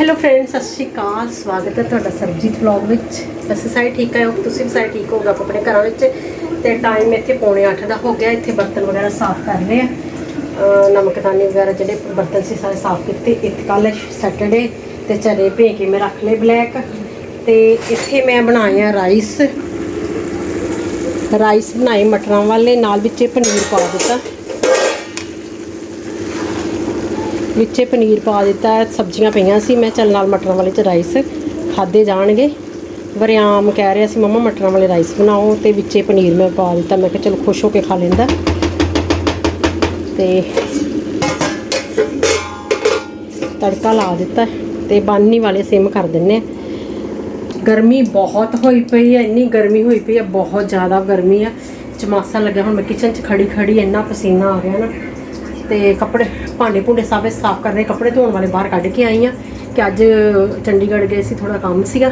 Hello friends ਸਤਿ ਸ਼੍ਰੀ ਅਕਾਲ। ਸਵਾਗਤ ਹੈ ਤੁਹਾਡਾ ਸਰਬਜੀਤ ਵਲੌਗ ਵਿੱਚ। ਵੈਸੇ ਸਾਰੇ ਠੀਕ ਹੈ? ਤੁਸੀਂ ਵੀ ਸਾਰੇ ਠੀਕ ਹੋਗਾ ਆਪਣੇ ਘਰਾਂ ਵਿੱਚ? ਤੇ ਟਾਈਮ ਇੱਥੇ ਪੌਣੇ 8 ਦਾ ਹੋ ਗਿਆ। ਇੱਥੇ ਬਰਤਨ ਵਗੈਰਾ ਸਾਫ਼ ਕਰ ਰਹੇ ਆ ਨਮਕਦਾਨੀ ਵਗੈਰਾ ਜਿਹੜੇ ਬਰਤਨ ਸੀ ਸਾਰੇ ਸਾਫ਼ ਕੀਤੇ। ਇੱਥੇ ਕੱਲ ਸੈਟਰਡੇ ਤੇ ਚਨੇ ਭੇ ਕੇ ਮੈਂ ਰੱਖ ਲਏ ਬਲੈਕ ਤੇ ਇੱਥੇ ਮੈਂ ਬਣਾਏ ਆ ਰਾਈਸ ਰਾਈਸ ਬਣਾਏ ਮਟਰਾਂ ਵਾਲੇ। ਨਾਲ ਵਿੱਚ ਪਨੀਰ ਪਾ ਦਿੱਤਾ। ਵਿੱਚੇ ਪਨੀਰ ਪਾ ਦਿੱਤਾ, ਸਬਜ਼ੀਆਂ ਪਈਆਂ ਸੀ, ਮੈਂ ਚੱਲ ਨਾਲ ਮਟਰਾਂ ਵਾਲੇ ਚ ਰਾਈਸ ਖਾਦੇ ਜਾਣਗੇ। ਵਰਿਆਮ ਕਹਿ ਰਿਹਾ ਸੀ, ਮੰਮਾ, ਮਟਰਾਂ ਵਾਲੇ ਰਾਈਸ ਬਣਾਓ ਤੇ ਵਿੱਚੇ ਪਨੀਰ ਮੈਂ ਪਾ ਦਿੱਤਾ। ਮੈਂ ਕਿਹਾ, ਚਲੋ, ਖੁਸ਼ ਹੋ ਕੇ ਖਾ ਲੈਂਦਾ। ਤੇ ਤੜਕਾ ਲਾ ਦਿੱਤਾ ਤੇ ਬਾਨੀ ਵਾਲੇ ਸਿਮ ਕਰ ਦਿੰਨੇ ਆ। ਗਰਮੀ ਬਹੁਤ ਹੋਈ ਪਈ ਹੈ ਇੰਨੀ ਗਰਮੀ ਹੋਈ ਪਈ ਹੈ ਬਹੁਤ ਜ਼ਿਆਦਾ ਗਰਮੀ ਆ। ਚਮਾਸਾ ਲੱਗਿਆ ਹੁਣ ਮੈਂ ਕਿਚਨ 'ਚ ਖੜੀ ਖੜੀ ਇੰਨਾ ਪਸੀਨਾ ਆ ਰਿਹਾ ਨਾ। ਤੇ ਕੱਪੜੇ ਭਾਂਡੇ ਭੁੰਡੇ ਸਾਰੇ ਸਾਫ਼ ਕਰਨੇ, ਕੱਪੜੇ ਧੋਣ ਵਾਲੇ ਬਾਹਰ ਕੱਢ ਕੇ ਆਈ ਆ ਕਿ ਅੱਜ ਚੰਡੀਗੜ੍ਹ ਗਏ ਸੀ ਥੋੜਾ ਕੰਮ ਸੀਗਾ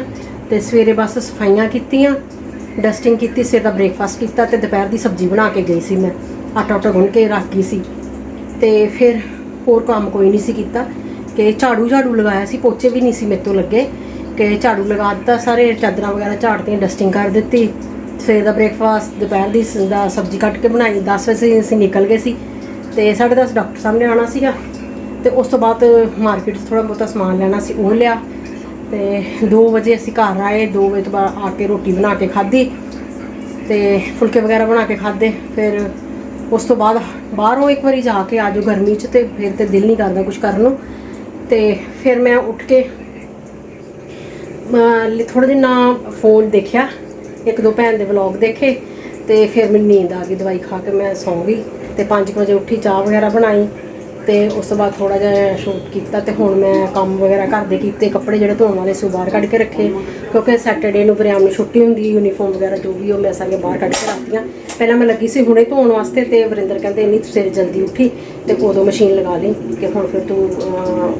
ਤੇ ਸਵੇਰੇ ਬਸ ਸਫਾਈਆਂ ਕੀਤੀਆਂ, ਡਸਟਿੰਗ ਕੀਤੀ, ਸਵੇਰ ਦਾ ਬ੍ਰੇਕਫਾਸਟ ਕੀਤਾ ਤੇ ਦੁਪਹਿਰ ਦੀ ਸਬਜ਼ੀ ਬਣਾ ਕੇ ਗਈ ਸੀ ਮੈਂ। ਆਟਾ ਆਟਾ ਗੁੰਨ ਕੇ ਰੱਖ ਗਈ ਸੀ ਤੇ ਫਿਰ ਹੋਰ ਕੰਮ ਕੋਈ ਨਹੀਂ ਸੀ ਕੀਤਾ ਕਿ ਝਾੜੂ ਝਾੜੂ ਲਗਾਇਆ ਸੀ, ਪੋਚੇ ਵੀ ਨਹੀਂ ਸੀ ਮੇਰੇ ਤੋਂ ਲੱਗੇ ਕਿ ਝਾੜੂ ਲਗਾ ਦਿੱਤਾ, ਸਾਰੇ ਚਾਦਰਾਂ ਵਗੈਰਾ ਝਾੜਤੀਆਂ ਡਸਟਿੰਗ ਕਰ ਦਿੱਤੀ। ਸਵੇਰ ਦਾ ਬ੍ਰੇਕਫਾਸਟ, ਦੁਪਹਿਰ ਦੀ ਦਾ ਸਬਜ਼ੀ ਕੱਟ ਕੇ ਬਣਾਈ 10 ਵਜੇ ਅਸੀਂ ਨਿਕਲ ਗਏ ਸੀ। ਤੇ 10:30 ਡਾਕਟਰ ਸਾਹਮਣੇ ਆਉਣਾ ਸੀਗਾ ਤੇ ਉਸ ਤੋਂ ਬਾਅਦ ਮਾਰਕੀਟ 'ਚ ਥੋੜਾ ਬਹੁਤਾ ਸਮਾਨ ਲੈਣਾ ਸੀ, ਉਹ ਲਿਆ ਤੇ 2 ਵਜੇ ਅਸੀਂ ਘਰ ਆਏ 2 ਵਜੇ ਤੋਂ ਬਾਅਦ ਆ ਕੇ ਰੋਟੀ ਬਣਾ ਕੇ ਖਾਧੀ ਤੇ ਫੁਲਕੇ ਵਗੈਰਾ ਬਣਾ ਕੇ ਖਾਧੇ, ਫਿਰ ਉਸ ਤੋਂ ਬਾਅਦ ਬਾਹਰੋਂ ਇੱਕ ਵਾਰੀ ਜਾ ਕੇ ਆਜੋ ਗਰਮੀ 'ਚ ਤੇ ਫਿਰ ਤੇ ਦਿਲ ਨਹੀਂ ਕਰਦਾ ਕੁਝ ਕਰਨ ਨੂੰ ਤੇ ਫਿਰ ਮੈਂ ਉੱਠ ਕੇ ਥੋੜੇ ਦਿਨ ਨਾ ਫੋਨ ਦੇਖਿਆ, ਇੱਕ ਦੋ ਭੈਣ ਦੇ ਵਲੌਗ ਦੇਖੇ ਤੇ ਫਿਰ ਮੈਨੂੰ ਨੀਂਦ ਆ ਗਈ ਦਵਾਈ ਖਾ ਕੇ ਮੈਂ ਸੌਂ ਗਈ। ਤੇ 5 ਵਜੇ ਉੱਠੀ, ਚਾਹ ਵਗੈਰਾ ਬਣਾਈ ਤੇ ਉਸ ਤੋਂ ਬਾਅਦ ਥੋੜਾ ਜਿਹਾ ਸ਼ੂਟ ਕੀਤਾ ਤੇ ਹੁਣ ਮੈਂ ਕੰਮ ਵਗੈਰਾ ਘਰ ਦੇ ਕੀਤੇ, ਕੱਪੜੇ ਜਿਹੜੇ ਧੋਣ ਵਾਲੇ ਸੀ ਉਹ ਬਾਹਰ ਕੱਢ ਕੇ ਰੱਖੇ ਕਿਉਂਕਿ ਸੈਟਰਡੇ ਨੂੰ ਬਰਿਆਮ ਨੂੰ ਛੁੱਟੀ ਹੁੰਦੀ ਯੂਨੀਫਾਰਮ ਵਗੈਰਾ ਜੋ ਵੀ ਉਹ ਮੈਂ ਸਾਰੀਆਂ ਬਾਹਰ ਕੱਢ ਕੇ ਰੱਖਤੀਆਂ। ਪਹਿਲਾਂ ਮੈਂ ਲੱਗੀ ਸੀ, ਹੁਣੇ ਧੋਣ ਵਾਸਤੇ ਤੇ ਵਰਿੰਦਰ ਕਹਿੰਦੇ ਇੰਨੀ ਸਵੇਰੇ ਜਲਦੀ ਉੱਠੀ ਤੇ ਉਦੋਂ ਮਸ਼ੀਨ ਲਗਾ ਲਈ ਕਿ ਹੁਣ ਫਿਰ ਤੂੰ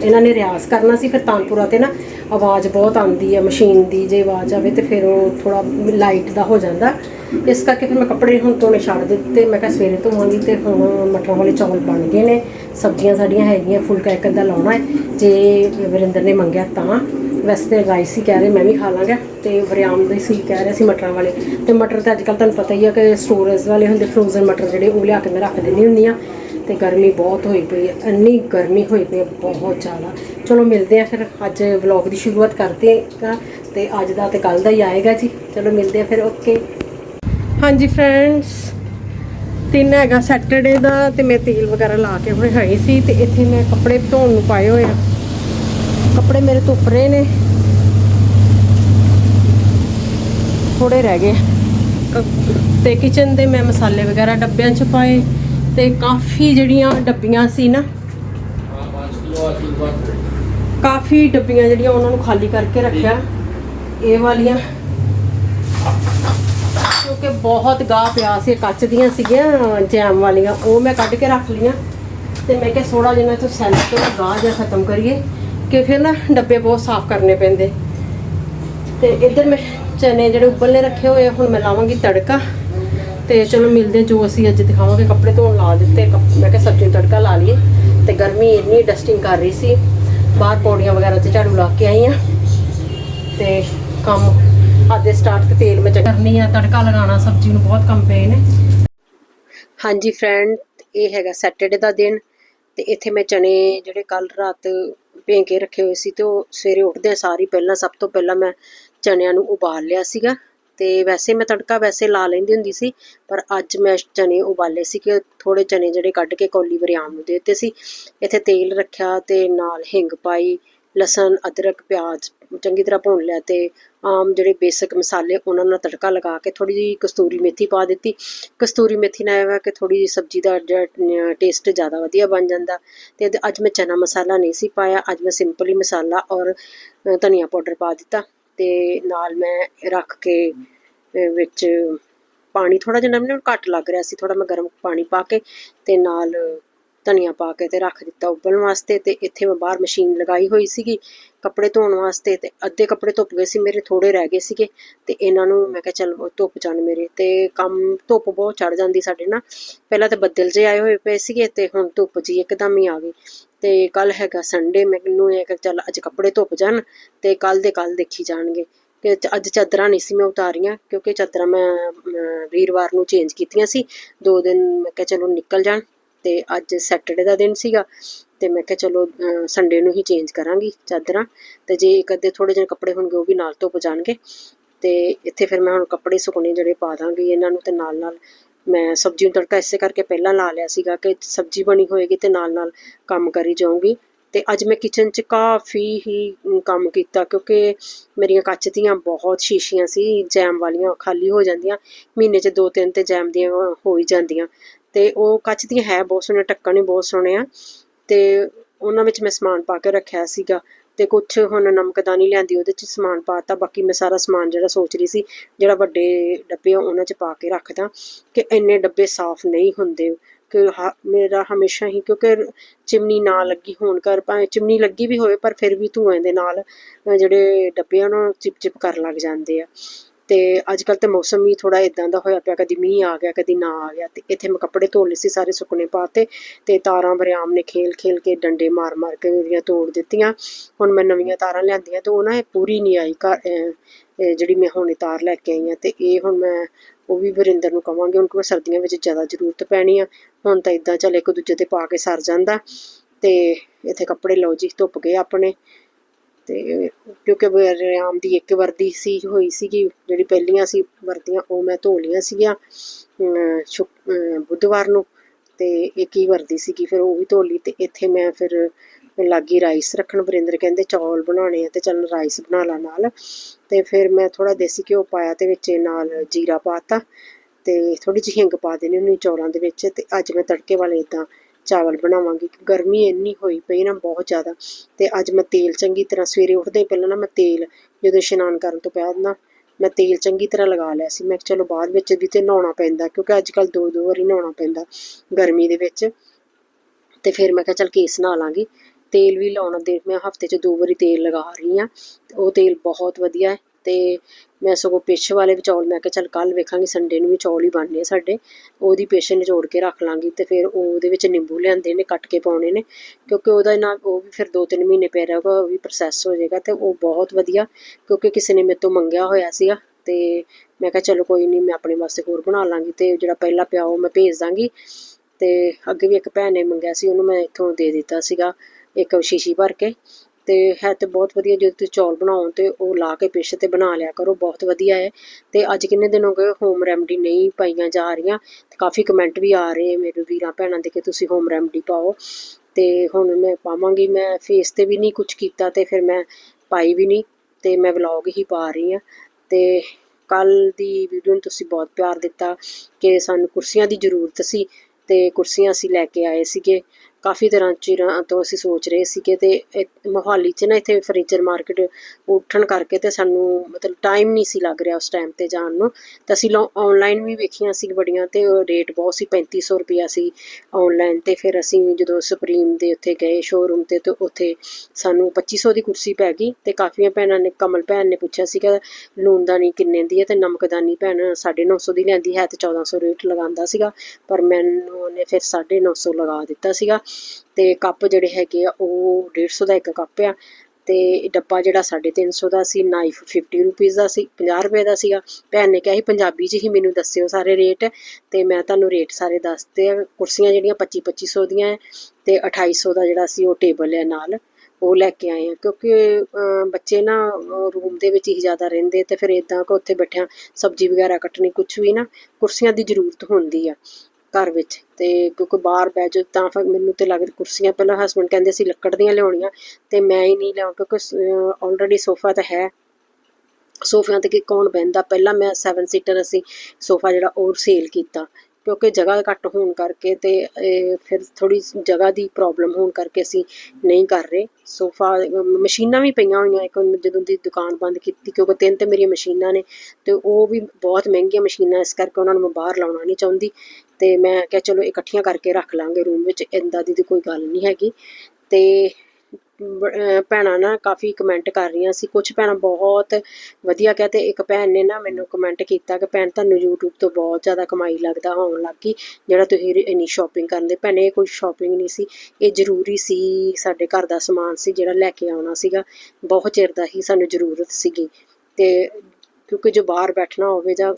ਇਹਨਾਂ ਨੇ ਰਿਆਜ਼ ਕਰਨਾ ਸੀ, ਫਿਰ ਤਾਨਪੁਰਾ ਤੇ ਨਾ ਆਵਾਜ਼ ਬਹੁਤ ਆਉਂਦੀ ਹੈ ਮਸ਼ੀਨ ਦੀ ਜੇ ਆਵਾਜ਼ ਆਵੇ ਤੇ ਫਿਰ ਉਹ ਥੋੜਾ ਲਾਈਟ ਦਾ ਹੋ ਜਾਂਦਾ। ਇਸ ਕਰਕੇ ਫਿਰ ਮੈਂ ਕੱਪੜੇ ਹੁਣ ਧੋਣੇ ਛੱਡ ਦਿੱਤੇ, ਮੈਂ ਕਿਹਾ ਸਵੇਰੇ ਧੋਵਾਂਗੀ ਤੇ ਹੁਣ ਮਟਰਾਂ ਵਾਲੇ ਚੌਲ ਬਣ ਗਏ ਨੇ, ਸਬਜ਼ੀਆਂ ਸਾਡੀਆਂ ਹੈਗੀਆਂ, ਫੁਲਕਾ ਇੱਕ ਅੱਧਾ ਲਾਉਣਾ ਹੈ, ਜੇ ਵਰਿੰਦਰ ਨੇ ਮੰਗਿਆ ਤਾਂ। ਵੈਸੇ ਤੇ ਰਾਈਸ ਹੀ ਕਹਿ ਰਹੇ, ਮੈਂ ਵੀ ਖਾ ਲਾਂਗਾ ਤੇ ਵਰਿਆਮ ਦੇ ਸੀ ਕਹਿ ਰਹੇ ਸੀ ਮਟਰਾਂ ਵਾਲੇ। ਤੇ ਮਟਰ ਤਾਂ ਅੱਜ ਕੱਲ੍ਹ ਤੁਹਾਨੂੰ ਪਤਾ ਹੀ ਆ ਕਿ ਸਟੋਰੇਜ ਵਾਲੇ ਹੁੰਦੇ ਫਰੋਜ਼ਨ ਮਟਰ ਜਿਹੜੇ, ਉਹ ਲਿਆ ਕੇ ਮੈਂ ਰੱਖ ਦਿੰਦੀ ਹੁੰਦੀ ਆ। ਤੇ ਗਰਮੀ ਬਹੁਤ ਹੋਈ ਪਈ ਹੈ ਇੰਨੀ ਗਰਮੀ ਹੋਈ ਪਈ ਹੈ ਬਹੁਤ ਜ਼ਿਆਦਾ। ਚਲੋ ਮਿਲਦੇ ਆ ਫਿਰ, ਅੱਜ ਵਲੌਗ ਦੀ ਸ਼ੁਰੂਆਤ ਕਰਦੇ ਹਾਂ ਤੇ ਅੱਜ ਦਾ ਤੇ ਕੱਲ ਦਾ ਹੀ ਆਏਗਾ ਜੀ। ਚਲੋ ਮਿਲਦੇ ਆ ਫਿਰ ਓਕੇ ਹਾਂਜੀ ਫਰੈਂਡਸ ਤਿੰਨ ਹੈਗਾ ਸੈਟਰਡੇ ਦਾ ਤੇ ਮੈਂ ਤੇਲ ਵਗੈਰਾ ਲਾ ਕੇ ਹੁਣੇ ਹੈ ਸੀ ਤੇ ਇੱਥੇ ਮੈਂ ਕੱਪੜੇ ਧੋਣ ਨੂੰ ਪਾਏ ਹੋਏ ਆ। ਕੱਪੜੇ ਮੇਰੇ ਧੁੱਪ ਰਹੇ ਨੇ। ਥੋੜੇ ਰਹਿ ਗਏ। ਤੇ ਕਿਚਨ ਦੇ ਮੈਂ ਮਸਾਲੇ ਵਗੈਰਾ ਡੱਬਿਆਂ 'ਚ ਪਾਏ ਤੇ ਕਾਫੀ ਜਿਹੜੀਆਂ ਡੱਬੀਆਂ ਸੀ ਨਾ, ਕਾਫੀ ਡੱਬੀਆਂ ਜਿਹੜੀਆਂ ਉਹਨਾਂ ਨੂੰ ਖਾਲੀ ਕਰਕੇ ਰੱਖਿਆ। ਇਹ ਵਾਲੀਆਂ, ਕਿਉਂਕਿ ਬਹੁਤ ਗਾਹ ਪਿਆ ਸੀ, ਕੱਚ ਦੀਆਂ ਸੀਗੀਆਂ, ਜੈਮ ਵਾਲੀਆਂ, ਉਹ ਮੈਂ ਕੱਢ ਕੇ ਰੱਖ ਲੀਆਂ ਤੇ ਮੈਂ ਕਿਹਾ ਥੋੜਾ ਜਿਹਾ ਤੋਂ ਸੈੱਲ ਤੋਂ ਗਾਹ ਜਿਹਾ ਖਤਮ ਕਰੀਏ। ਕਿ ਫਿਰ ਨਾ ਡੱਬੇ ਬਹੁਤ ਸਾਫ਼ ਕਰਨੇ ਪੈਂਦੇ। ਤੇ ਇੱਧਰ ਮੈਂ ਚਨੇ ਜਿਹੜੇ ਉੱਬਲਨੇ ਰੱਖੇ ਹੋਏ ਆ, ਹੁਣ ਮੈਂ ਲਾਵਾਂਗੀ ਤੜਕਾ। ਤੇ ਚਲੋ ਮਿਲਦੇ ਜੋ ਅਸੀਂ ਅੱਜ ਦਿਖਾਵਾਂਗੇ। ਕੱਪੜੇ ਧੋਣ ਲਾ ਦਿੱਤੇ ਮੈਂ ਕਿਹਾ ਸਬਜ਼ੀ ਤੜਕਾ ਲਾ ਲਈਏ। ਤੇ ਗਰਮੀ ਇੰਨੀ ਡਸਟਿੰਗ ਕਰ ਰਹੀ ਸੀ। ਬਾਹਰ ਪੌੜੀਆਂ ਵਗੈਰਾ ਤੇ ਝਾੜੂ ਲਾ ਕੇ ਆਈ ਆ। ਤੇ ਕੰਮ ਆਦੇ ਸਟਾਰਟ ਤੇ ਤੇਲ ਮੈਂ ਕਰਨੀ ਆ ਤੜਕਾ ਲਗਾਉਣਾ ਸਬਜ਼ੀ ਨੂੰ ਬਹੁਤ ਕੰਮ ਪਏ ਨੇ। ਹਾਂਜੀ ਫਰੈਂਡ ਇਹ ਹੈਗਾ ਸੈਟਰਡੇ ਦਾ ਦਿਨ। ਤੇ ਇੱਥੇ ਮੈਂ ਚਨੇ ਜਿਹੜੇ ਕੱਲ ਰਾਤ ਭੇਂ ਕੇ ਰੱਖੇ ਹੋਏ ਸੀ ਤੇ ਉਹ ਸਵੇਰੇ ਉੱਠਦੇ ਸਾਰੀ ਪਹਿਲਾਂ, ਸਭ ਤੋਂ ਪਹਿਲਾਂ ਮੈਂ ਚਨਿਆਂ ਨੂੰ ਉਬਾਲ ਲਿਆ ਸੀਗਾ ਤੇ ਵੈਸੇ ਮੈਂ ਤੜਕਾ ਵੈਸੇ ਲਾ ਲੈਂਦੀ ਹੁੰਦੀ ਸੀ, ਪਰ ਅੱਜ ਮੈਂ ਚਨੇ ਉਬਾਲੇ ਸੀ ਕਿ ਥੋੜੇ ਚਨੇ ਜਿਹੜੇ ਕੱਢ ਕੇ ਕੌਲੀ ਵਰਿਆਮ ਨੂੰ ਦੇ ਦਿੱਤੇ ਸੀ। ਇੱਥੇ ਤੇਲ ਰੱਖਿਆ ਤੇ ਨਾਲ ਹਿੰਗ ਪਾਈ, ਲਸਣ, ਅਦਰਕ, ਪਿਆਜ਼ ਚੰਗੀ ਤਰ੍ਹਾਂ ਭੁੰਨ ਲਿਆ ਤੇ ਆਮ ਜਿਹੜੇ ਬੇਸਿਕ ਮਸਾਲੇ, ਉਹਨਾਂ ਨਾਲ ਤੜਕਾ ਲਗਾ ਕੇ ਥੋੜੀ ਜਿਹੀ ਕਸਤੂਰੀ ਮੇਥੀ ਪਾ ਦਿੱਤੀ। ਕਸਤੂਰੀ ਮੇਥੀ ਨਾਲ ਇਹ ਵਾ ਕਿ ਥੋੜੀ ਜਿਹੀ ਸਬਜ਼ੀ ਦਾ ਜਿਹੜਾ ਟੇਸਟ ਜ਼ਿਆਦਾ ਵਧੀਆ ਬਣ ਜਾਂਦਾ। ਤੇ ਅੱਜ ਮੈਂ ਚਨਾ ਮਸਾਲਾ ਨਹੀਂ ਸੀ ਪਾਇਆ, ਅੱਜ ਮੈਂ ਸਿੰਪਲੀ ਮਸਾਲਾ ਔਰ ਧਨੀਆ ਪਾਊਡਰ ਪਾ ਦਿੱਤਾ। ਤੇ ਨਾਲ ਮੈਂ ਰੱਖ ਕੇ ਵਿੱਚ ਪਾਣੀ ਥੋੜਾ ਜਿਹਾ ਮੈਨੂੰ ਘੱਟ ਲੱਗ ਰਿਹਾ ਸੀ ਥੋੜਾ ਮੈਂ ਗਰਮ ਪਾਣੀ ਪਾ ਕੇ ਤੇ ਨਾਲ ਧਨੀਆ ਪਾ ਕੇ ਤੇ ਰੱਖ ਦਿੱਤਾ ਉਬਲਣ ਵਾਸਤੇ ਤੇ ਇੱਥੇ ਮੈਂ ਬਾਹਰ ਮਸ਼ੀਨ ਲਗਾਈ ਹੋਈ ਸੀਗੀ ਕੱਪੜੇ ਧੋਣ ਵਾਸਤੇ ਤੇ ਅੱਧੇ ਕੱਪੜੇ ਧੁੱਪ ਗਏ ਸੀ, ਮੇਰੇ ਥੋੜੇ ਰਹਿ ਗਏ ਸੀਗੇ ਤੇ ਇਹਨਾਂ ਨੂੰ ਮੈਂ ਕਿਹਾ ਚੱਲ ਧੁੱਪ ਜਾਣ ਮੇਰੇ ਤੇ ਕੰਮ ਧੁੱਪ ਬਹੁਤ ਚੜ ਜਾਂਦੀ ਸਾਡੇ ਨਾ ਪਹਿਲਾਂ ਤਾਂ ਬੱਦਲ ਜੇ ਆਏ ਹੋਏ ਪਏ ਸੀਗੇ ਤੇ ਹੁਣ ਧੁੱਪ ਜੀ ਇੱਕਦਮ ਹੀ ਆ ਗਈ ਤੇ ਕੱਲ ਹੈਗਾ ਸੰਡੇ ਮੈਨੂੰ ਇਹ ਕਿ ਚੱਲ ਅੱਜ ਕੱਪੜੇ ਧੁੱਪ ਜਾਣ ਤੇ ਕੱਲ ਦੇ ਕੱਲ ਦੇਖੀ ਜਾਣਗੇ ਕਿ ਅੱਜ ਚਾਦਰਾਂ ਨਹੀਂ ਸੀ ਮੈਂ ਉਤਾਰੀਆਂ ਕਿਉਂਕਿ ਚਾਦਰਾਂ ਮੈਂ ਵੀਰਵਾਰ ਨੂੰ ਚੇਂਜ ਕੀਤੀਆਂ ਸੀ, ਦੋ ਦਿਨ ਮੈਂ ਕਿਹਾ ਚਲੋ ਨਿਕਲ ਜਾਣ। ਤੇ ਅੱਜ ਸੈਟਰਡੇ ਦਾ ਦਿਨ ਸੀਗਾ ਤੇ ਮੈਂ ਕਿਹਾ ਚਲੋ ਸੰਡੇ ਨੂੰ ਹੀ ਚੇਂਜ ਕਰਾਂਗੀ ਚਾਦਰਾਂ ਤੇ ਜੇ ਇੱਕ ਅੱਧੇ ਥੋੜੇ ਜਿਹੇ ਕੱਪੜੇ ਹੋਣਗੇ ਉਹ ਵੀ ਨਾਲ ਧੁੱਪ ਜਾਣਗੇ ਤੇ ਇੱਥੇ ਫਿਰ ਮੈਂ ਹੁਣ ਕੱਪੜੇ ਸੁਕਣੇ ਜਿਹੜੇ ਪਾ ਦਾਂਗੀ ਇਹਨਾਂ ਨੂੰ ਤੇ ਨਾਲ ਨਾਲ ਮੈਂ ਸਬਜ਼ੀ ਨੂੰ ਤੜਕਾ ਇਸੇ ਕਰਕੇ ਪਹਿਲਾਂ ਲਾ ਲਿਆ ਸੀਗਾ ਕਿ ਸਬਜ਼ੀ ਬਣੀ ਹੋਏਗੀ ਤੇ ਨਾਲ ਨਾਲ ਕੰਮ ਕਰੀ ਜਾਊਂਗੀ ਤੇ ਅੱਜ ਮੈਂ ਕਿਚਨ 'ਚ ਕਾਫੀ ਹੀ ਕੰਮ ਕੀਤਾ ਕਿਉਂਕਿ ਮੇਰੀਆਂ ਕੱਚ ਦੀਆਂ ਬਹੁਤ ਸ਼ੀਸ਼ੀਆਂ ਸੀ, ਜੈਮ ਵਾਲੀਆਂ ਖਾਲੀ ਹੋ ਜਾਂਦੀਆਂ, ਮਹੀਨੇ 'ਚ ਦੋ ਤਿੰਨ ਤੇ ਜੈਮ ਦੀਆਂ ਹੋ ਹੀ ਜਾਂਦੀਆਂ ਤੇ ਉਹ ਕੱਚ ਦੀਆਂ ਹੈ, ਬਹੁਤ ਸੋਹਣੇ ਢੱਕਣ ਵੀ ਬਹੁਤ ਸੋਹਣੇ ਆ ਤੇ ਉਹਨਾਂ ਵਿੱਚ ਮੈਂ ਸਮਾਨ ਪਾ ਕੇ ਰੱਖਿਆ ਸੀਗਾ। ਤੇ ਕੁਝ ਹੁਣ ਨਮਕਦਾਨੀ ਲਿਆਂਦੀ, ਉਹਦੇ 'ਚ ਸਮਾਨ ਪਾਤਾ ਬਾਕੀ ਮੈਂ ਸਾਰਾ ਸਮਾਨ ਜਿਹੜਾ ਸੋਚ ਰਹੀ ਸੀ, ਜਿਹੜਾ ਵੱਡੇ ਡੱਬੇ ਆ, ਉਹਨਾਂ 'ਚ ਪਾ ਕੇ ਰੱਖਦਾ ਕਿ ਇੰਨੇ ਡੱਬੇ ਸਾਫ਼ ਨਹੀਂ ਹੁੰਦੇ। ਕਿ ਮੇਰਾ ਹਮੇਸ਼ਾ ਹੀ, ਕਿਉਂਕਿ ਚਿਮਨੀ ਨਾ ਲੱਗੀ ਹੋਣ ਕਰ ਭਾਵੇਂ ਚਿਮਨੀ ਲੱਗੀ ਵੀ ਹੋਵੇ, ਪਰ ਫਿਰ ਵੀ ਧੂਆਂ ਦੇ ਨਾਲ ਜਿਹੜੇ ਡੱਬੇ ਆ ਨਾ ਚਿਪ ਚਿਪ ਕਰਨ ਲੱਗ ਜਾਂਦੇ ਆ। ਤੇ ਅੱਜ ਕੱਲ ਤੇ ਮੌਸਮ ਵੀ ਥੋੜਾ ਇਦਾਂ ਦਾ ਹੋਇਆ ਪਿਆ, ਕਦੀ ਮੀਂਹ ਆ ਗਿਆ, ਕਦੀ ਨਾ ਆ ਗਿਆ ਤੇ ਇੱਥੇ ਮੈਂ ਕੱਪੜੇ ਧੋ ਲਏ ਸੀ ਸਾਰੇ ਸੁੱਕਣੇ ਪਾਤੇ ਤੇ ਤਾਰਾਂ ਬਰਿਆਮ ਨੇ ਖੇਲ ਖੇਲ ਕੇ ਡੰਡੇ ਮਾਰ ਮਾਰ ਕੇ ਮੇਰੀਆਂ ਤੋੜ ਦਿੱਤੀਆਂ। ਹੁਣ ਮੈਂ ਨਵੀਆਂ ਤਾਰਾਂ ਲਿਆਂਦੀਆਂ ਤੇ ਉਹ ਨਾ ਇਹ ਪੂਰੀ ਨਹੀਂ ਆਈ ਘਰ ਜਿਹੜੀ ਮੈਂ ਹੁਣ ਤਾਰ ਲੈ ਕੇ ਆਈ ਆ ਤੇ ਇਹ ਹੁਣ ਮੈਂ ਉਹ ਵੀ ਵਰਿੰਦਰ ਨੂੰ ਕਵਾਂਗੀ ਹੁਣ ਕਿਉਂਕਿ ਸਰਦੀਆਂ ਵਿੱਚ ਜ਼ਿਆਦਾ ਜ਼ਰੂਰਤ ਪੈਣੀ ਆ, ਹੁਣ ਤਾਂ ਇਦਾਂ ਚੱਲ ਇੱਕ ਦੂਜੇ ਤੇ ਪਾ ਕੇ ਸਰ ਜਾਂਦਾ। ਤੇ ਇੱਥੇ ਕੱਪੜੇ ਲਓ ਜੀ, ਧੁੱਪ ਗਏ ਆਪਣੇ। ਤੇ ਕਿਉਂਕਿ ਵਰਿਆਮ ਦੀ ਇੱਕ ਵਰਦੀ ਸੀ, ਹੋਈ ਸੀਗੀ, ਜਿਹੜੀ ਪਹਿਲੀਆਂ ਸੀ ਵਰਦੀਆਂ, ਉਹ ਮੈਂ ਧੋ ਲਈਆਂ ਸੀਗੀਆਂ ਬੁੱਧਵਾਰ ਨੂੰ ਤੇ ਇੱਕ ਹੀ ਵਰਦੀ ਸੀਗੀ, ਫਿਰ ਉਹ ਵੀ ਧੋ ਲਈ ਤੇ ਇੱਥੇ ਮੈਂ ਫਿਰ ਲਾਗੀ ਰਾਈਸ ਰੱਖਣ, ਵਰਿੰਦਰ ਕਹਿੰਦੇ ਚੌਲ ਬਣਾਉਣੇ ਆ ਤੇ ਚੱਲ ਰਾਈਸ ਬਣਾ ਲਾ ਨਾਲ ਤੇ ਫਿਰ ਮੈਂ ਥੋੜਾ ਦੇਸੀ ਘਿਓ ਪਾਇਆ ਤੇ ਵਿੱਚ ਨਾਲ ਜੀਰਾ ਪਾਤਾ ਤੇ ਥੋੜੀ ਜਿਹੀ ਹਿੰਗ ਪਾ ਦੇਣੀ ਉਹਨੂੰ ਚੌਲਾਂ ਦੇ ਵਿੱਚ ਤੇ ਅੱਜ ਮੈਂ ਤੜਕੇ ਵਾਲੇ ਇਦਾਂ ਚਾਵਲ ਬਣਾਵਾਂਗੀ ਗਰਮੀ ਇੰਨੀ ਹੋਈ ਪਈ ਨਾ ਬਹੁਤ ਜ਼ਿਆਦਾ। ਤੇ ਅੱਜ ਮੈਂ ਤੇਲ ਚੰਗੀ ਤਰ੍ਹਾਂ ਸਵੇਰੇ ਉੱਠਦੇ ਪਹਿਲਾਂ ਨਾ ਮੈਂ ਤੇਲ, ਜਦੋਂ ਇਸ਼ਨਾਨ ਕਰਨ ਤੋਂ ਬਾਅਦ ਨਾ ਮੈਂ ਤੇਲ ਚੰਗੀ ਤਰ੍ਹਾਂ ਲਗਾ ਲਿਆ ਸੀ। ਮੈਂ ਕਿਹਾ ਚਲੋ ਬਾਅਦ ਵਿੱਚ ਵੀ ਤੇ ਨਹਾਉਣਾ ਪੈਂਦਾ, ਕਿਉਂਕਿ ਅੱਜ ਕੱਲ ਦੋ ਦੋ ਵਾਰੀ ਨਹਾਉਣਾ ਪੈਂਦਾ ਗਰਮੀ ਦੇ ਵਿੱਚ। ਤੇ ਫਿਰ ਮੈਂ ਕਿਹਾ ਚਲ ਕੇਸ ਨਹਾ ਲਾਂਗੀ। ਤੇਲ ਵੀ ਲਾਉਣਾ ਦੇ, ਮੈਂ ਹਫ਼ਤੇ 'ਚ ਦੋ ਵਾਰੀ ਤੇਲ ਲਗਾ ਰਹੀ ਆ ਉਹ ਤੇਲ ਬਹੁਤ ਵਧੀਆ ਹੈ। ਤੇ ਮੈਂ ਸਗੋਂ ਪਿੱਛ ਵਾਲੇ ਵੀ ਚੌਲ, ਮੈਂ ਕਿਹਾ ਚੱਲ ਕੱਲ ਵੇਖਾਂਗੇ ਸੰਡੇ ਨੂੰ ਵੀ ਚੌਲ ਹੀ ਬਣਨੇ ਸਾਡੇ। ਉਹਦੀ ਪਿੱਛ ਨਿਚੋੜ ਕੇ ਰੱਖ ਲਾਂਗੀ ਤੇ ਫਿਰ ਉਹਦੇ ਵਿੱਚ ਨਿੰਬੂ ਲਿਆਂਦੇ ਨੇ, ਕੱਟ ਕੇ ਪਾਉਣੇ ਨੇ। ਕਿਉਂਕਿ ਉਹਦਾ ਨਾ, ਉਹ ਵੀ ਫਿਰ 2-3 ਮਹੀਨੇ ਪਿਆ ਰਹੇਗਾ, ਉਹ ਵੀ ਪ੍ਰੋਸੈਸ ਹੋ ਜਾਏਗਾ ਤੇ ਉਹ ਬਹੁਤ ਵਧੀਆ, ਕਿਉਂਕਿ ਕਿਸੇ ਨੇ ਮੇਰੇ ਤੋਂ ਮੰਗਿਆ ਹੋਇਆ ਸੀਗਾ ਤੇ ਮੈਂ ਕਿਹਾ ਚਲੋ ਕੋਈ ਨਹੀਂ, ਮੈਂ ਆਪਣੇ ਵਾਸਤੇ ਹੋਰ ਬਣਾ ਲਾਂਗੀ ਤੇ ਜਿਹੜਾ ਪਹਿਲਾ ਪਿਆ ਉਹ ਮੈਂ ਭੇਜ ਦਾਂਗੀ। ਤੇ ਅੱਗੇ ਵੀ ਇੱਕ ਭੈਣ ਨੇ ਮੰਗਿਆ ਸੀ, ਉਹਨੂੰ ਮੈਂ ਇੱਥੋਂ ਦੇ ਦਿੱਤਾ ਸੀਗਾ, ਇੱਕ ਸ਼ੀਸ਼ੀ ਭਰ ਕੇ। ਤੇ ਹੈ ਤੇ ਬਹੁਤ ਵਧੀਆ ਜਦੋਂ ਤੁਸੀਂ ਚੌਲ ਬਣਾਓ ਤੇ ਉਹ ਲਾ ਕੇ ਪਿੱਛ ਤੇ ਬਣਾ ਲਿਆ ਕਰੋ, ਬਹੁਤ ਵਧੀਆ ਹੈ। ਤੇ ਅੱਜ ਕਿੰਨੇ ਦਿਨ ਹੋ ਗਏ ਹੋਮ ਰੈਮਡੀ ਨਹੀਂ ਪਾਈਆਂ ਜਾ ਰਹੀਆਂ। ਤੇ ਕਾਫੀ ਕਮੈਂਟ ਵੀ ਆ ਰਹੇ ਮੇਰੇ ਵੀਰਾਂ ਭੈਣਾਂ ਦੇ ਕਿ ਤੁਸੀਂ ਹੋਮ ਰੈਮਡੀ ਪਾਓ। ਤੇ ਹੁਣ ਮੈਂ ਪਾਵਾਂਗੀ, ਮੈਂ ਫੇਸ ਤੇ ਵੀ ਨਹੀਂ ਕੁਝ ਕੀਤਾ ਤੇ ਫਿਰ ਮੈਂ ਪਾਈ ਵੀ ਨਹੀਂ ਤੇ ਮੈਂ ਵਲੌਗ ਹੀ ਪਾ ਰਹੀ ਆ ਤੇ ਕੱਲ ਦੀ ਵੀਡੀਓ ਨੂੰ ਤੁਸੀਂ ਬਹੁਤ ਪਿਆਰ ਦਿੱਤਾ ਕਿ ਸਾਨੂੰ ਕੁਰਸੀਆਂ ਦੀ ਜ਼ਰੂਰਤ ਸੀ ਤੇ ਕੁਰਸੀਆਂ ਅਸੀਂ ਲੈ ਕੇ ਆਏ ਸੀਗੇ। ਕਾਫੀ ਤਰ੍ਹਾਂ ਚਿਰਾਂ ਤੋਂ ਅਸੀਂ ਸੋਚ ਰਹੇ ਸੀਗੇ ਤੇ ਮੋਹਾਲੀ 'ਚ ਨਾ ਇੱਥੇ ਫਰਨੀਚਰ ਮਾਰਕੀਟ ਉੱਠਣ ਕਰਕੇ ਤੇ ਸਾਨੂੰ ਮਤਲਬ ਟਾਈਮ ਨਹੀਂ ਸੀ ਲੱਗ ਰਿਹਾ ਉਸ ਟਾਈਮ ਤੇ ਜਾਣ ਨੂੰ। ਤਾਂ ਅਸੀਂ ਆਨਲਾਈਨ ਵੀ ਵੇਖੀਆਂ ਸੀ ਬੜੀਆਂ ਤੇ ਰੇਟ ਬਹੁਤ ਸੀ 3500 ਰੁਪਿਆ ਸੀ ਆਨਲਾਈਨ ਤੇ। ਫਿਰ ਅਸੀਂ ਜਦੋਂ ਸੁਪਰੀਮ ਦੇ ਉੱਥੇ ਗਏ ਸ਼ੋਰੂਮ ਤੇ ਤੇ ਉੱਥੇ ਸਾਨੂੰ 2500 ਦੀ ਕੁਰਸੀ ਪੈ ਗਈ ਤੇ ਕਾਫੀਆਂ ਭੈਣਾਂ ਨੇ, ਕਮਲ ਭੈਣ ਨੇ ਪੁੱਛਿਆ ਸੀਗਾ ਲੂਣਦਾਨੀ ਕਿੰਨੇ ਦੀ ਹੈ ਤੇ ਨਮਕਦਾਨੀ ਭੈਣ 950 ਦੀ ਲੈਂਦੀ ਹੈ ਤੇ 1400 ਰੇਟ ਲਗਾਉਂਦਾ ਸੀਗਾ। ਪਰ ਮੈਨੂੰ ਉਹਨੇ ਫਿਰ 950 ਲਗਾ ਦਿੱਤਾ ਸੀਗਾ। ਤੇ ਕੱਪ ਜਿਹੜੇ ਹੈਗੇ ਆ, ਉਹ 150 ਦਾ ਇੱਕ ਕੱਪ ਆ ਤੇ ਡੱਬਾ ਜਿਹੜਾ 350 ਦਾ ਸੀ, ਨਾਈਫ 50 ਰੁਪਏ ਦਾ ਸੀ 50 ਰੁਪਏ ਦਾ ਸੀਗਾ। ਭੈਣ ਨੇ ਕਿਹਾ ਸੀ ਪੰਜਾਬੀ 'ਚ ਹੀ ਮੈਨੂੰ ਦੱਸਿਓ ਸਾਰੇ ਰੇਟ ਤੇ ਮੈਂ ਤੁਹਾਨੂੰ ਰੇਟ ਸਾਰੇ ਦੱਸਦੇ ਆ। ਕੁਰਸੀਆਂ ਜਿਹੜੀਆਂ 25 2500 ਦੀਆਂ ਹੈ ਤੇ 2800 ਦਾ ਜਿਹੜਾ ਸੀ ਉਹ ਟੇਬਲ ਹੈ ਨਾਲ, ਉਹ ਲੈ ਕੇ ਆਏ ਆ। ਕਿਉਂਕਿ ਬੱਚੇ ਨਾ ਰੂਮ ਦੇ ਵਿੱਚ ਹੀ ਜ਼ਿਆਦਾ ਰਹਿੰਦੇ ਤੇ ਫਿਰ ਇਦਾਂ ਕਿ ਉੱਥੇ ਬੈਠਿਆਂ ਸਬਜ਼ੀ ਵਗੈਰਾ ਕੱਟਣੀ ਕੁਝ ਵੀ ਨਾ, ਕੁਰਸੀਆਂ ਦੀ ਜ਼ਰੂਰਤ ਹੁੰਦੀ ਆ। ਘਰ ਵਿੱਚ ਤੇ ਕਿਉਂਕਿ ਬਾਹਰ ਬਹਿ ਜਾਓ ਤਾਂ ਫਿਰ ਮੈਨੂੰ ਤੇ ਲੱਗਦਾ ਕੁਰਸੀਆਂ ਪਹਿਲਾਂ ਹਸਬੰਡ ਕਹਿੰਦੇ ਸੀ ਲੱਕੜ ਦੀਆਂ ਲਿਆਉਣੀਆਂ ਤੇ ਮੈਂ ਹੀ ਨਹੀਂ ਲਿਆਉਂ ਕਿਉਂਕਿ ਆਲਰੇਡੀ ਸੋਫਾ ਤਾਂ ਹੈ। ਸੋਫਿਆਂ ਤੇ ਕਿ ਕੌਣ ਬਹਿੰਦਾ? ਪਹਿਲਾਂ ਮੈਂ 7 ਸੀਟਰ ਅਸੀਂ ਸੋਫਾ ਜਿਹੜਾ ਉਹ ਸੇਲ ਕੀਤਾ ਕਿਉਂਕਿ ਜਗ੍ਹਾ ਘੱਟ ਹੋਣ ਕਰਕੇ ਤੇ ਫਿਰ ਥੋੜੀ ਜਗ੍ਹਾ ਦੀ ਪ੍ਰੋਬਲਮ ਹੋਣ ਕਰਕੇ ਅਸੀਂ ਨਹੀਂ ਕਰ ਰਹੇ। ਸੋਫਾ, ਮਸ਼ੀਨਾਂ ਵੀ ਪਈਆਂ ਹੋਈਆਂ ਇੱਕ ਜਦੋਂ ਦੀ ਦੁਕਾਨ ਬੰਦ ਕੀਤੀ ਕਿਉਂਕਿ ਤਿੰਨ ਤੇ ਮੇਰੀਆਂ ਮਸ਼ੀਨਾਂ ਨੇ ਤੇ ਉਹ ਵੀ ਬਹੁਤ ਮਹਿੰਗੀਆਂ ਮਸ਼ੀਨਾਂ ਇਸ ਕਰਕੇ ਉਹਨਾਂ ਨੂੰ ਮੈਂ ਬਾਹਰ ਲਾਉਣਾ ਨਹੀਂ ਚਾਹੁੰਦੀ। ਤੇ ਮੈਂ ਕਿਹਾ ਚਲੋ ਇਕੱਠੀਆਂ ਕਰਕੇ ਰੱਖ ਲਾਂਗੇ ਰੂਮ ਵਿੱਚ ਇੰਦਾ ਦੀ ਕੋਈ ਗੱਲ ਨਹੀਂ ਹੈਗੀ। ਤੇ ਭੈਣਾਂ ਨਾ ਕਾਫੀ ਕਮੈਂਟ ਕਰ ਰਹੀਆਂ ਸੀ। ਕੁਝ ਭੈਣਾਂ ਬਹੁਤ ਵਧੀਆ ਕਿਹਾ ਤੇ ਇੱਕ ਭੈਣ ਨੇ ਨਾ ਮੈਨੂੰ ਕਮੈਂਟ ਕੀਤਾ ਕਿ ਭੈਣ ਤੁਹਾਨੂੰ YouTube ਤੋਂ ਬਹੁਤ ਜ਼ਿਆਦਾ ਕਮਾਈ ਲੱਗਦਾ ਹੋਣ ਲੱਗ ਗਈ, ਜਿਹੜਾ ਤੁਸੀਂ ਰ- ਇੰਨੀ ਸ਼ਾਪਿੰਗ ਕਰਦੇ। ਭੈਣੇ, ਇਹ ਕੋਈ ਸ਼ਾਪਿੰਗ ਨਹੀਂ ਸੀ। ਇਹ ਜ਼ਰੂਰੀ ਸੀ ਸਾਡੇ ਘਰ ਦਾ ਸਮਾਨ ਸੀ ਜਿਹੜਾ ਲੈ ਕੇ ਆਉਣਾ ਸੀਗਾ। ਬਹੁਤ ਚਿਰ ਦਾ ਹੀ ਸਾਨੂੰ ਜ਼ਰੂਰਤ ਸੀਗੀ। ਤੇ ਕਿਉਂਕਿ ਜੋ ਬਾਹਰ ਬੈਠਣਾ ਹੋਵੇ ਜਾਂ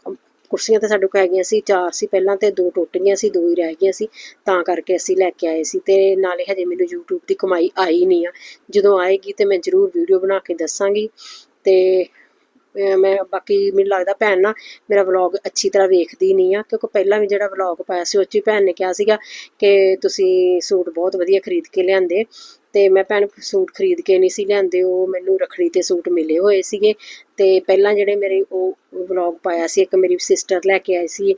ਕੁਰਸੀਆਂ ਤਾਂ ਸਾਡੇ ਕੋਲ ਹੈਗੀਆਂ ਸੀ, ਚਾਰ ਸੀ ਪਹਿਲਾਂ ਤੇ, ਦੋ ਟੁੱਟ ਗਈਆਂ ਸੀ, ਦੋ ਹੀ ਰਹਿ ਗਈਆਂ ਸੀ। ਤਾਂ ਕਰਕੇ ਅਸੀਂ ਲੈ ਕੇ ਆਏ ਸੀ ਤੇ ਨਾਲੇ ਹਜੇ ਮੈਨੂੰ YouTube ਦੀ ਕਮਾਈ ਆਈ ਨਹੀਂ ਆ। ਜਦੋਂ ਆਏਗੀ ਤੇ ਮੈਂ ਜ਼ਰੂਰ ਵੀਡੀਓ ਬਣਾ ਕੇ ਦੱਸਾਂਗੀ ਤੇ ਮੈਂ ਬਾਕੀ ਮੈਨੂੰ ਲੱਗਦਾ ਭੈਣ ਨਾ ਮੇਰਾ ਵਲੌਗ ਅੱਛੀ ਤਰ੍ਹਾਂ ਵੇਖਦੀ ਨਹੀਂ ਆ, ਕਿਉਂਕਿ ਪਹਿਲਾਂ ਵੀ ਜਿਹੜਾ ਵਲੌਗ ਪਾਇਆ ਸੀ ਉਹ 'ਚ ਵੀ ਭੈਣ ਨੇ ਕਿਹਾ ਸੀਗਾ ਕਿ ਤੁਸੀਂ ਸੂਟ ਬਹੁਤ ਵਧੀਆ ਖਰੀਦ ਕੇ ਲਿਆਂਦੇ। ਤੇ ਮੈਂ ਭੈਣ ਸੂਟ ਖਰੀਦ ਕੇ ਨਹੀਂ ਸੀ ਲਿਆਂਦੇ, ਉਹ ਮੈਨੂੰ ਰੱਖੜੀ ਤੇ ਸੂਟ ਮਿਲੇ ਹੋਏ ਸੀਗੇ। ਤੇ ਪਹਿਲਾਂ ਜਿਹੜੇ ਮੇਰੇ ਉਹ ਵਲੌਗ ਪਾਇਆ ਸੀ, ਇੱਕ ਮੇਰੀ ਸਿਸਟਰ ਲੈ ਕੇ ਆਈ ਸੀ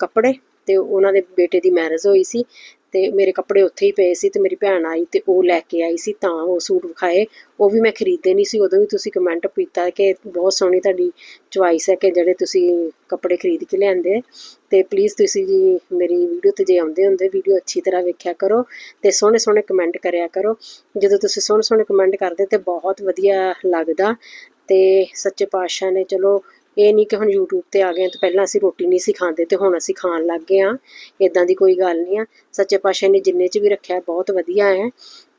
ਕੱਪੜੇ, ਤੇ ਉਹਨਾਂ ਦੇ ਬੇਟੇ ਦੀ ਮੈਰਿਜ ਹੋਈ ਸੀ। ਤੇ ਮੇਰੇ ਕੱਪੜੇ ਉੱਥੇ ਹੀ ਪਏ ਸੀ ਤੇ ਮੇਰੀ ਭੈਣ ਆਈ ਤੇ ਉਹ ਲੈ ਕੇ ਆਈ ਸੀ ਤਾਂ ਉਹ ਸੂਟ ਵਿਖਾਏ। ਉਹ ਵੀ ਮੈਂ ਖਰੀਦੇ ਨਹੀਂ ਸੀ, ਉਦੋਂ ਵੀ ਤੁਸੀਂ ਕਮੈਂਟ ਕੀਤਾ ਕਿ ਬਹੁਤ ਸੋਹਣੀ ਤੁਹਾਡੀ ਚੁਆਇਸ ਹੈ ਕਿ ਜਿਹੜੇ ਤੁਸੀਂ ਕੱਪੜੇ ਖਰੀਦ ਕੇ ਲਿਆਂਦੇ ਤੇ ਪਲੀਜ਼ ਤੁਸੀਂ ਜੀ ਮੇਰੀ ਵੀਡੀਓ ਤੇ ਜੇ ਆਉਂਦੇ ਹੁੰਦੇ ਵੀਡੀਓ ਅੱਛੀ ਤਰ੍ਹਾਂ ਵੇਖਿਆ ਕਰੋ ਤੇ ਸੋਹਣੇ ਸੋਹਣੇ ਕਮੈਂਟ ਕਰਿਆ ਕਰੋ। ਜਦੋਂ ਤੁਸੀਂ ਸੋਹਣੇ ਸੋਹਣੇ ਕਮੈਂਟ ਕਰਦੇ ਤੇ ਬਹੁਤ ਵਧੀਆ ਲੱਗਦਾ ਤੇ ਸੱਚੇ ਪਾਤਸ਼ਾਹ ਨੇ ਚਲੋ ਇਹ ਨਹੀਂ ਕਿ ਹੁਣ YouTube ਤੇ ਆ ਗਏ ਤਾਂ ਪਹਿਲਾਂ ਅਸੀਂ ਰੋਟੀ ਨਹੀਂ ਸੀ ਖਾਂਦੇ ਤੇ ਹੁਣ ਅਸੀਂ ਖਾਣ ਲੱਗ ਗਏ ਆ। ਇਦਾਂ ਦੀ ਕੋਈ ਗੱਲ ਨਹੀਂ ਆ। ਸੱਚੇ ਪਾਤਸ਼ਾਹ ਨੇ ਜਿੰਨੇ ਚ ਵੀ ਰੱਖਿਆ, ਬਹੁਤ ਵਧੀਆ ਹੈ।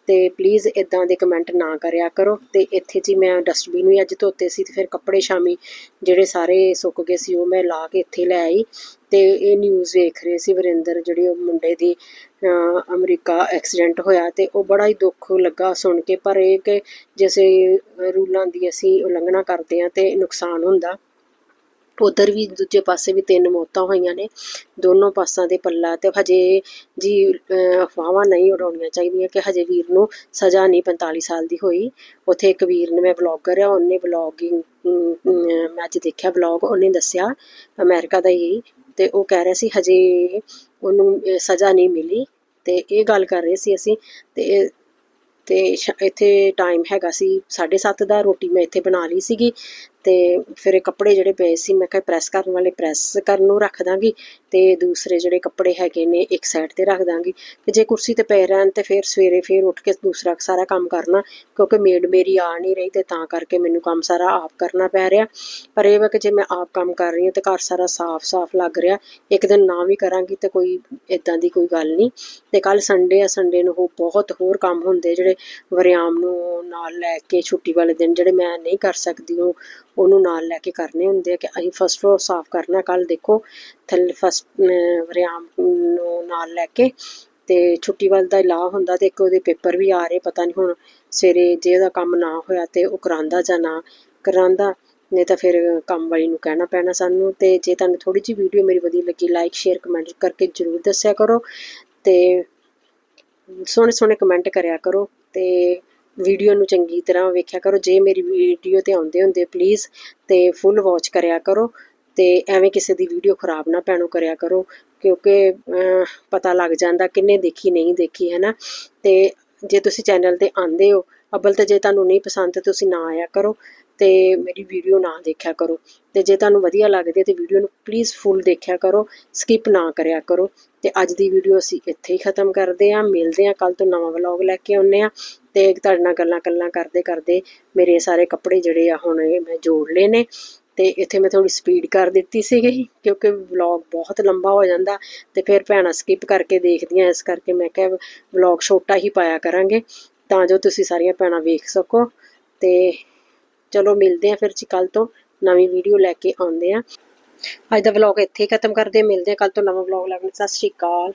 ਤੇ ਪਲੀਜ਼ ਇਦਾਂ ਦੇ ਕਮੈਂਟ ਨਾ ਕਰਿਆ ਕਰੋ। ਤੇ ਇੱਥੇ ਜੀ ਮੈਂ ਡਸਟਬਿਨ ਵੀ ਅੱਜ ਧੋਤੇ ਸੀ ਤੇ ਫਿਰ ਕੱਪੜੇ ਸ਼ਾਮੀ ਜਿਹੜੇ ਸਾਰੇ ਸੁੱਕ ਗਏ ਸੀ ਉਹ ਮੈਂ ਲਾ ਕੇ ਇੱਥੇ ਲੈ ਆਈ। ਤੇ ਇਹ ਨਿਊਜ਼ ਵੇਖ ਰਹੇ ਸੀ ਵਰਿੰਦਰ ਜਿਹੜੇ ਉਹ ਮੁੰਡੇ ਦੀ ਅਮਰੀਕਾ ਐਕਸੀਡੈਂਟ ਹੋਇਆ ਤੇ ਉਹ ਬੜਾ ਹੀ ਦੁੱਖ ਲੱਗਾ ਸੁਣ ਕੇ। ਪਰ ਇਹ ਕਿ ਜਿਸੇ ਰੂਲਾਂ ਦੀ ਅਸੀਂ ਉਲੰਘਣਾ ਕਰਦੇ ਆ ਤੇ ਨੁਕਸਾਨ ਹੁੰਦਾ। ਉਧਰ ਵੀ ਦੂਜੇ ਪਾਸੇ ਵੀ ਤਿੰਨ ਮੌਤਾਂ ਹੋਈਆਂ ਨੇ। ਦੋਨੋਂ ਪਾਸਾਂ ਦੇ ਪੱਲਾ ਤੇ ਹਜੇ ਜੀ ਅਫਵਾਹਾਂ ਨਹੀਂ ਉਡਾਉਣੀਆਂ ਚਾਹੀਦੀਆਂ ਕਿ ਹਜੇ ਵੀਰ ਨੂੰ ਸਜ਼ਾ ਨਹੀਂ 45 ਸਾਲ ਦੀ ਹੋਈ। ਉੱਥੇ ਇੱਕ ਵੀਰ ਨੇ ਮੈਂ ਵਲੌਗਰ ਆ, ਉਹਨੇ ਵਲੌਗਿੰਗ ਮੈਂ ਅੱਜ ਦੇਖਿਆ ਵਲੌਗ, ਉਹਨੇ ਦੱਸਿਆ ਅਮਰੀਕਾ ਦਾ ਹੀ ਤੇ ਉਹ ਕਹਿ ਰਿਹਾ ਸੀ ਹਜੇ ਉਹਨੂੰ ਸਜ਼ਾ ਨਹੀਂ ਮਿਲੀ ਤੇ ਇਹ ਗੱਲ ਕਰ ਰਹੇ ਸੀ ਅਸੀਂ ਤੇ ਇਹ- ਤੇ ਇੱਥੇ ਟਾਈਮ ਹੈਗਾ ਸੀ 7:30 ਦਾ, ਰੋਟੀ ਮੈਂ ਇੱਥੇ ਬਣਾ ਲਈ ਸੀਗੀ ਤੇ ਫਿਰ ਇਹ ਕੱਪੜੇ ਜਿਹੜੇ ਪਏ ਸੀ, ਮੈਂ ਕਿਹਾ ਪ੍ਰੈਸ ਕਰਨ ਵਾਲੇ ਪ੍ਰੈਸ ਕਰਨ ਨੂੰ ਰੱਖ ਦਾਂਗੀ ਤੇ ਦੂਸਰੇ ਜਿਹੜੇ ਕੱਪੜੇ ਹੈਗੇ ਨੇ ਇੱਕ ਸਾਈਡ ਤੇ ਰੱਖ ਦਾਂਗੀ। ਕਿ ਜੇ ਕੁਰਸੀ ਤੇ ਪਏ ਰਹਿਣ ਤੇ ਫਿਰ ਸਵੇਰੇ ਫਿਰ ਉੱਠ ਕੇ ਦੂਸਰਾ ਸਾਰਾ ਕੰਮ ਕਰਨਾ, ਕਿਉਂਕਿ ਮੇਡ ਮੇਰੀ ਆ ਨਹੀਂ ਰਹੀ ਤੇ ਤਾਂ ਕਰਕੇ ਮੈਨੂੰ ਕੰਮ ਸਾਰਾ ਆਪ ਕਰਨਾ ਪੈ ਰਿਹਾ। ਪਰ ਇਹ ਵਾ ਕਿ ਜੇ ਮੈਂ ਆਪ ਕੰਮ ਕਰ ਰਹੀ ਹਾਂ ਤੇ ਘਰ ਸਾਰਾ ਸਾਫ਼-ਸਾਫ਼ ਲੱਗ ਰਿਹਾ, ਇੱਕ ਦਿਨ ਨਾ ਵੀ ਕਰਾਂਗੀ ਤੇ ਕੋਈ ਇਦਾਂ ਦੀ ਕੋਈ ਗੱਲ ਨਹੀਂ। ਤੇ ਕੱਲ ਸੰਡੇ ਆ ਸੰਡੇ ਨੂੰ ਉਹ ਬਹੁਤ ਹੋਰ ਕੰਮ ਹੁੰਦੇ ਜਿਹੜੇ ਵਰਿਆਮ ਨੂੰ ਨਾਲ ਲੈ ਕੇ ਛੁੱਟੀ ਵਾਲੇ ਦਿਨ ਜਿਹੜੇ ਮੈਂ ਨਹੀਂ ਕਰ ਸਕਦੀ, ਉਹ ਉਹਨੂੰ ਨਾਲ ਲੈ ਕੇ ਕਰਨੇ ਹੁੰਦੇ ਆ ਕਿ ਅਸੀਂ ਫਸਟ ਫਲੋਰ ਸਾਫ਼ ਕਰਨਾ ਕੱਲ ਦੇਖੋ, ਥੱਲੇ ਫਸਟ ਵਰਿਆਮ ਨੂੰ ਨਾਲ ਲੈ ਕੇ ਤੇ ਛੁੱਟੀ ਵੱਲ ਦਾ ਇਲਾਹ ਹੁੰਦਾ ਤੇ ਇੱਕ ਉਹਦੇ ਪੇਪਰ ਵੀ ਆ ਰਹੇ, ਪਤਾ ਨਹੀਂ ਹੁਣ ਸਵੇਰੇ ਜੇ ਉਹਦਾ ਕੰਮ ਨਾ ਹੋਇਆ ਤੇ ਉਹ ਕਰਾਂਦਾ ਜਾਂ ਨਾ ਕਰਾਂਦਾ ਨਹੀਂ ਤਾਂ ਫਿਰ ਕੰਮ ਵਾਲੀ ਨੂੰ ਕਹਿਣਾ ਪੈਣਾ ਸਾਨੂੰ ਤੇ ਜੇ ਤੁਹਾਨੂੰ ਥੋੜੀ ਜਿਹੀ ਵੀਡੀਓ ਮੇਰੀ ਵਧੀਆ ਲੱਗੀ ਲਾਈਕ ਸ਼ੇਅਰ ਕਮੈਂਟ ਕਰਕੇ ਜਰੂਰ ਦੱਸਿਆ ਕਰੋ ਤੇ ਸੋਹਣੇ ਸੋਹਣੇ ਕਮੈਂਟ ਕਰਿਆ ਕਰੋ ਤੇ ਵੀਡੀਓ ਨੂੰ ਚੰਗੀ ਤਰ੍ਹਾਂ ਵੇਖਿਆ ਕਰੋ। ਜੇ ਮੇਰੀ ਵੀਡੀਓ ਤੇ ਆਉਂਦੇ ਹੁੰਦੇ ਪਲੀਜ਼ ਤੇ ਫੁੱਲ ਵਾਚ ਕਰਿਆ ਕਰੋ ਤੇ ਐਵੇਂ ਕਿਸੇ ਦੀ ਵੀਡੀਓ ਖਰਾਬ ਨਾ ਪੈਣੋ ਕਰਿਆ ਕਰੋ, ਕਿਉਂਕਿ ਪਤਾ ਲੱਗ ਜਾਂਦਾ ਕਿੰਨੇ ਦੇਖੀ, ਨਹੀਂ ਦੇਖੀ ਹੈ ਨਾ ਤੇ ਜੇ ਤੁਸੀਂ ਚੈਨਲ ਤੇ ਆਂਦੇ ਹੋ, ਅਬਲ ਤੇ ਜੇ ਤੁਹਾਨੂੰ ਨਹੀਂ ਪਸੰਦ ਤੇ ਤੁਸੀਂ ਨਾ ਆਇਆ ਕਰੋ ਤੇ ਮੇਰੀ ਵੀਡੀਓ ਨਾ ਦੇਖਿਆ ਕਰੋ। ਤੇ ਜੇ ਤੁਹਾਨੂੰ ਵਧੀਆ ਲੱਗਦੀ ਹੈ ਤੇ ਵੀਡੀਓ ਨੂੰ ਪਲੀਜ਼ ਫੁੱਲ ਦੇਖਿਆ ਕਰੋ ਸਕਿਪ ਨਾ ਕਰਿਆ ਕਰੋ। ਤੇ ਅੱਜ ਦੀ ਵੀਡੀਓ ਅਸੀਂ ਇੱਥੇ ਹੀ ਖਤਮ ਕਰਦੇ ਹਾਂ। ਮਿਲਦੇ ਹਾਂ ਕੱਲ ਤੋਂ ਨਵਾਂ ਵਲੌਗ ਲੈ ਕੇ ਆਉਂਦੇ ਆ ਤੇ ਤੁਹਾਡੇ ਨਾਲ ਗੱਲਾਂ ਗੱਲਾਂ ਕਰਦੇ ਕਰਦੇ ਮੇਰੇ ਸਾਰੇ ਕੱਪੜੇ ਜਿਹੜੇ ਆ ਹੁਣ ਮੈਂ ਜੋੜ ਲਏ ਨੇ ਤੇ ਇੱਥੇ ਮੈਂ ਥੋੜੀ ਸਪੀਡ ਕਰ ਦਿੱਤੀ ਸੀਗੀ ਕਿਉਂਕਿ ਵਲੌਗ ਬਹੁਤ ਲੰਬਾ ਹੋ ਜਾਂਦਾ ਤੇ ਫਿਰ ਭੈਣਾਂ ਸਕਿਪ ਕਰਕੇ ਦੇਖਦੀਆਂ, ਇਸ ਕਰਕੇ ਮੈਂ ਕਿਹਾ ਵਲੌਗ ਛੋਟਾ ਹੀ ਪਾਇਆ ਕਰਾਂਗੇ ਤਾਂ ਜੋ ਤੁਸੀਂ ਸਾਰੀਆਂ ਭੈਣਾਂ ਵੇਖ ਸਕੋ ਤੇ ਚਲੋ ਮਿਲਦੇ ਆ ਫਿਰ ਜੀ ਕੱਲ ਤੋਂ ਨਵੀਂ ਵੀਡੀਓ ਲੈ ਕੇ ਆਉਂਦੇ ਆ ਅੱਜ ਦਾ ਵਲੌਗ ਇੱਥੇ ਖਤਮ ਕਰਦੇ ਮਿਲਦੇ ਆ ਕੱਲ ਤੋਂ ਨਵਾਂ ਵਲੌਗ ਲੱਗਣ ਸਤਿ ਸ਼੍ਰੀ ਅਕਾਲ।